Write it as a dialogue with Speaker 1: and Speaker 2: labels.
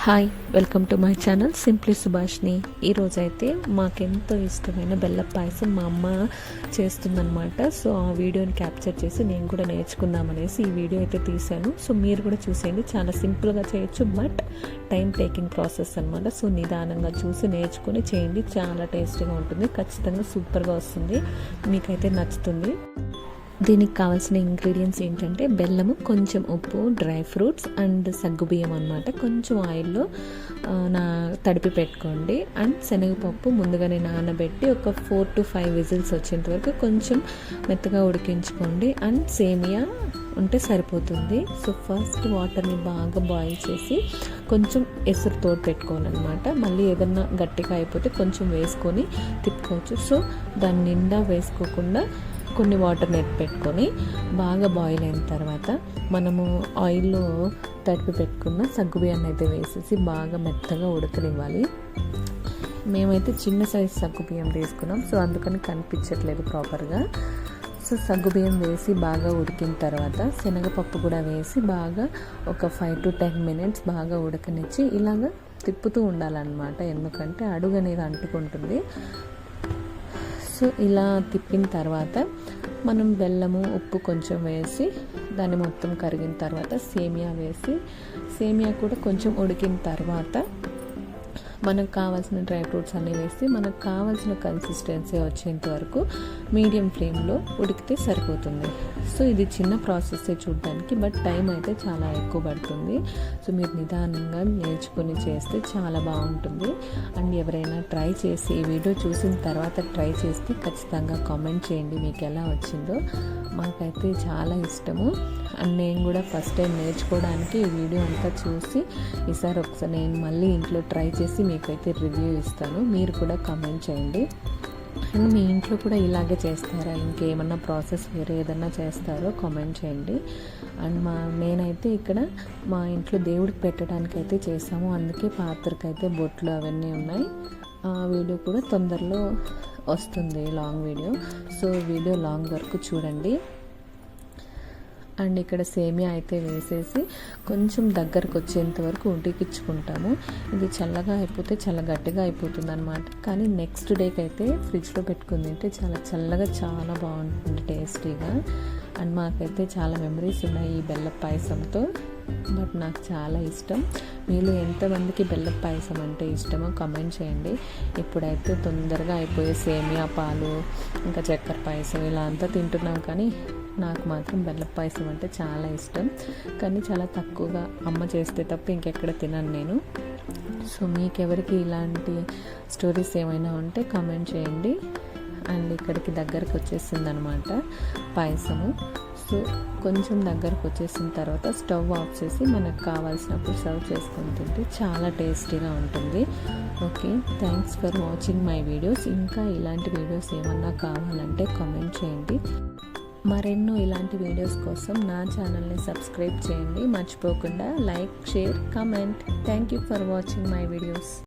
Speaker 1: Hi welcome to my channel simply Subhashini ఈరోజు అయితే మాకెంతో ఇష్టమైన బెల్ల పాయసం మా అమ్మ చేస్తుందనమాట సో ఆ వీడియోని క్యాప్చర్ చేసి నేను కూడా నేర్చుకుందామనేసి ఈ వీడియో అయితే తీశాను. సో మీరు కూడా చూసేయండి. చాలా సింపుల్గా చేయొచ్చు బట్ టైం టేకింగ్ ప్రాసెస్ అనమాట సో నిదానంగా చూసి నేర్చుకొని చేయండి. చాలా టేస్టీగా ఉంటుంది. ఖచ్చితంగా సూపర్గా వస్తుంది. మీకైతే నచ్చుతుంది. దీనికి కావాల్సిన ఇంగ్రీడియంట్స్ ఏంటంటే బెల్లము కొంచెం ఉప్పు డ్రై ఫ్రూట్స్ అండ్ సగ్గుబియ్యం అనమాట కొంచెం ఆయిల్లో నా తడిపి పెట్టుకోండి. అండ్ శనగపప్పు ముందుగానే నానబెట్టి ఒక ఫోర్ టు ఫైవ్ విజిల్స్ వచ్చేంత వరకు కొంచెం మెత్తగా ఉడికించుకోండి. అండ్ సేమియా ఉంటే సరిపోతుంది. సో ఫస్ట్ వాటర్ని బాగా బాయిల్ చేసి కొంచెం ఎసురు తోడు పెట్టుకోవాలన్నమాట. మళ్ళీ ఏదన్నా గట్టిగా అయిపోతే కొంచెం వేసుకొని తిప్పుకోవచ్చు. సో దాని నిండా వేసుకోకుండా కొన్ని వాటర్ నెట్ పెట్టుకొని బాగా బాయిల్ అయిన తర్వాత మనము ఆయిల్లో తడిపి పెట్టుకున్న సగ్గుబియ్యాన్ని అయితే వేసేసి బాగా మెత్తగా ఉడకనివ్వాలి. మేమైతే చిన్న సైజ్ సగ్గుబియ్యం తీసుకున్నాం సో అందుకని కనిపించట్లేదు ప్రాపర్గా సో సగ్గుబియ్యం వేసి బాగా ఉడికిన తర్వాత శనగపప్పు కూడా వేసి బాగా ఒక ఫైవ్ టు టెన్ మినిట్స్ బాగా ఉడకనిచ్చి ఇలాగ తిప్పుతూ ఉండాలన్నమాట. ఎందుకంటే అడుగు అనేది అంటుకుంటుంది. ఇలా తిప్పిన తర్వాత మనం బెల్లము ఉప్పు కొంచెం వేసి దాన్ని మొత్తం కరిగిన తర్వాత సేమియా వేసి సేమియా కూడా కొంచెం ఉడికిన తర్వాత మనకు కావాల్సిన డ్రై ఫ్రూట్స్ అన్నీ వేసి మనకు కావాల్సిన కన్సిస్టెన్సీ వచ్చేంత వరకు మీడియం ఫ్లేమ్లో ఉడికితే సరిపోతుంది. సో ఇది చిన్న ప్రాసెస్సే చూడడానికి బట్ టైం అయితే చాలా ఎక్కువ పడుతుంది. సో మీరు నిదానంగా నేర్చుకుని చేస్తే చాలా బాగుంటుంది. అండ్ ఎవరైనా ట్రై చేసి ఈ వీడియో చూసిన తర్వాత ట్రై చేస్తే ఖచ్చితంగా కామెంట్ చేయండి మీకు ఎలా వచ్చిందో. మాకైతే చాలా ఇష్టము. నేను కూడా ఫస్ట్ టైం నేర్చుకోవడానికి ఈ వీడియో అంతా చూసి ఈసారి ఒకసారి నేను మళ్ళీ ఇంట్లో ట్రై చేసి మీకైతే రివ్యూ ఇస్తాను. మీరు కూడా కామెంట్ చేయండి. అండ్ మీ ఇంట్లో కూడా ఇలాగే చేస్తారా? ఇంకేమన్నా ప్రాసెస్ వేరే ఏదన్నా చేస్తారో కామెంట్ చేయండి. అండ్ మా నేనైతే ఇక్కడ మా ఇంట్లో దేవుడికి పెట్టడానికి అయితే చేసాము అందుకే పాత్రకైతే బొట్లు అవన్నీ ఉన్నాయి. ఆ వీడియో కూడా తొందరలో వస్తుంది long video so video long వరకు చూడండి. అండ్ ఇక్కడ సేమియా అయితే వేసేసి కొంచెం దగ్గరకు వచ్చేంత వరకు ఉడికించుకుంటాము. ఇది చల్లగా అయిపోతే చాలా గట్టిగా అయిపోతుంది అనమాట కానీ నెక్స్ట్ డేకి అయితే ఫ్రిడ్జ్లో పెట్టుకుని తింటే చాలా చల్లగా చాలా బాగుంటుంది టేస్టీగా అండ్ మాకైతే చాలా మెమరీస్ ఉన్నాయి ఈ బెల్ల పాయసంతో. బట్ నాకు చాలా ఇష్టం. మీలో ఎంతమందికి బెల్లం పాయసం అంటే ఇష్టమో కమెంట్ చేయండి. ఇప్పుడైతే తొందరగా అయిపోయే సేమియా పాలు ఇంకా చక్కెర పాయసం ఇలా అంతా తింటున్నాం కానీ నాకు మాత్రం బెల్లం పాయసం అంటే చాలా ఇష్టం. కానీ చాలా తక్కువగా అమ్మ చేస్తే తప్ప ఇంకెక్కడ తినను నేను. సో మీకెవరికి ఇలాంటి స్టోరీస్ ఏమైనా ఉంటే కామెంట్ చేయండి. అండ్ ఇక్కడికి దగ్గరకు వచ్చేసింది అనమాట పాయసము. సో కొంచెం దగ్గరకు వచ్చేసిన తర్వాత స్టవ్ ఆఫ్ చేసి మనకు కావాల్సినప్పుడు సర్వ్ చేసుకొని తింటే చాలా టేస్టీగా ఉంటుంది. Okay thanks for watching my videos. ఇంకా ఇలాంటి వీడియోస్ ఏమన్నా కావాలంటే కామెంట్ చేయండి. మరెన్నో ఇలాంటి వీడియోస్ కోసం నా ఛానల్ని సబ్స్క్రైబ్ చేయండి. మర్చిపోకుండా like share comment. Thank you for watching my videos.